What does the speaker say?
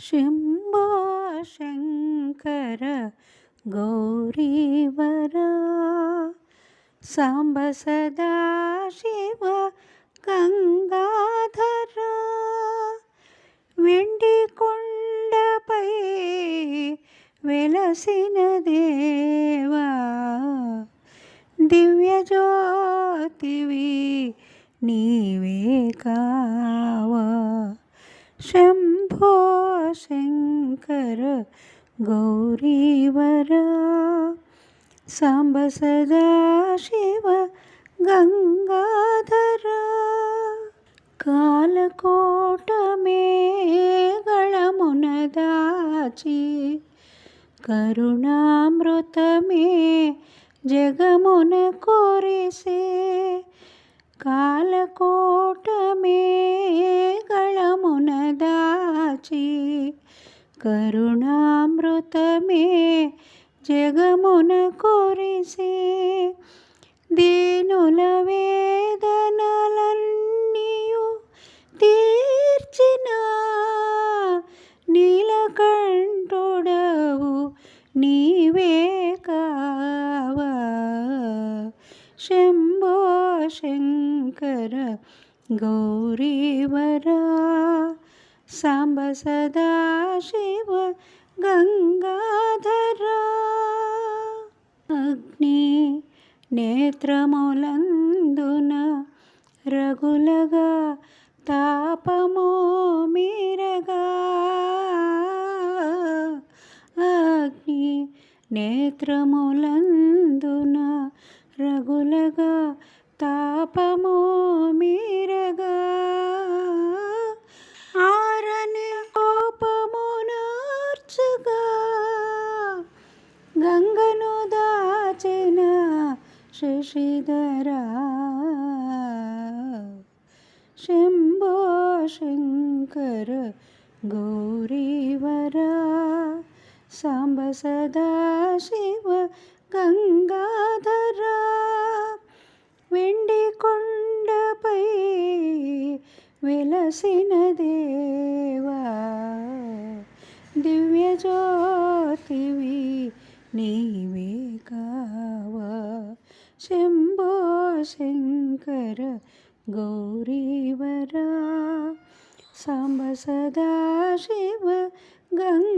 శంభో శంకర గౌరీవరా సాంబ సదా శివ గంగాధర. వెండి కొండపై వెలసిన దేవా. దివ్యజ్యోతివి నీవే కావా. శంభో శంకర గౌరీవరా సాంబ సదా శివ గంగాధర కాలకోట మేఘళమున దాచి కాచి కరుణామృతమే జగమున కురిసే దీనుల వేదనలన్నీయు తీర్చిన. నీలకంఠుడవు నీవే కావా. శంభో శంకర గౌరీవరా. సాంబ సదా శివ గంగాధరా అగ్ని నేత్రములందున రఘులగా తాపమో మీరగా అగ్ని నేత్రములందున రఘులగా తాపమో మీరగా గంగను దాచిన శశిధరా. శంభో శంకర గౌరీవరా. సాంబ సదా శివ గంగాధరా. వెండి కొండపై వెలసిన దేవా. దివ్యజ్యోతివి నీవే కావా శంభో శంకర గౌరీవరా సాంబ సదా శివ గంగాధరా